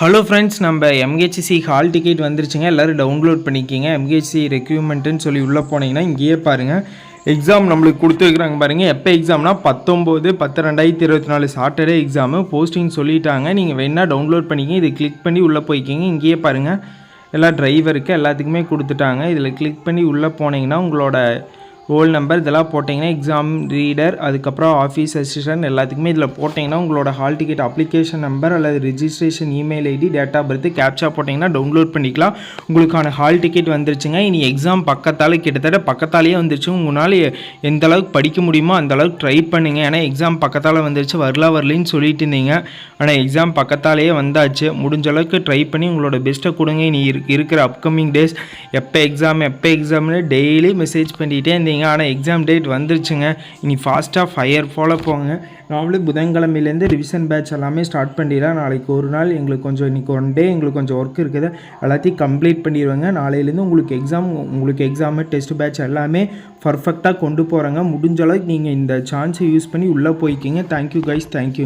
Hello friends நம்ம MHC hall ticket வந்துருச்சுங்க. எல்லோரும் டவுன்லோட் பண்ணிக்கிங்க. எம்ஹெச்சி ரெக்யூப்மெண்ட்டுன்னு சொல்லி உள்ளே போனீங்கன்னா இங்கேயே பாருங்கள் எக்ஸாம் நம்மளுக்கு கொடுத்துருக்குறாங்க பாருங்கள் எப்போ எக்ஸாம்னா பத்தொம்போது பத்து ரெண்டாயிரத்தி இருபத்தி நாலு சாட்டர்டே எக்ஸாமு போஸ்டிங் சொல்லிட்டாங்க. நீங்கள் வேணால் டவுன்லோட் பண்ணிக்கிங்க. இது கிளிக் பண்ணி உள்ளே போய்க்கிங்க. இங்கேயே பாருங்கள் எல்லா டிரைவருக்கு எல்லாத்துக்குமே கொடுத்துட்டாங்க. இதில் கிளிக் பண்ணி உள்ளே போனீங்கன்னா உங்களோட ரோல் நம்பர் இதெல்லாம் போட்டிங்கன்னா எக்ஸாம் ரீடர் அதுக்கப்புறம் ஆஃபீஸ் அசிஸ்டன்ட் எல்லாத்துக்குமே இதில் போட்டிங்கன்னா உங்களோட ஹால் டிக்கெட் அப்ளிகேஷன் நம்பர் அல்லது registration email ID date of birth captcha போட்டிங்கன்னா டவுன்லோட் பண்ணிக்கலாம். உங்களுக்கான ஹால் டிக்கெட் வந்துருச்சுங்க. இனி எக்ஸாம் பக்கத்தால் கிட்டத்தட்ட பக்கத்தாலேயே வந்துருச்சு. உங்களால் எந்த அளவுக்கு படிக்க முடியுமோ அந்த அளவுக்கு ட்ரை பண்ணுங்க. ஏன்னா எக்ஸாம் பக்கத்தால் வந்துருச்சு. வரலா வரலன்னு சொல்லிட்டு இருந்தீங்க. ஆனால் எக்ஸாம் பக்கத்தாலேயே வந்தாச்சு. முடிஞ்ச அளவுக்கு ட்ரை பண்ணி உங்களோட பெஸ்ட்டை கொடுங்க. இனி இரு- இருக்கிற அப்கமிங் டேஸ் எப்போ எக்ஸாம் எப்போ எக்ஸாம்னு டெய்லி மெசேஜ் பண்ணிகிட்டே இருந்தீங்க. ஆனால் எக்ஸாம் டேட் வந்துருச்சுங்க. இனி ஃபாஸ்ட்டாக ஃபயர் ஃபாலோ போங்க. நாமளே புதன்கிழமையிலேருந்து ரிவிஷன் பேட்ச் எல்லாமே ஸ்டார்ட் பண்ணிடலாம் நாளைக்கு ஒரு நாள் எங்களுக்கு கொஞ்சம் இன்றைக்கி ஒன் டே எங்களுக்கு கொஞ்சம் ஒர்க் இருக்குது. எல்லாத்தையும் கம்ப்ளீட் பண்ணிடுவாங்க. நாளையிலேருந்து உங்களுக்கு எக்ஸாம் உங்களுக்கு எக்ஸாமு டெஸ்ட் பேட்ச் எல்லாமே பர்ஃபெக்டாக கொண்டு போகிறாங்க முடிஞ்ச அளவுக்கு நீங்கள் இந்த சான்ஸை யூஸ் பண்ணி உள்ளே போய்க்கிங்க. Thank you guys thank you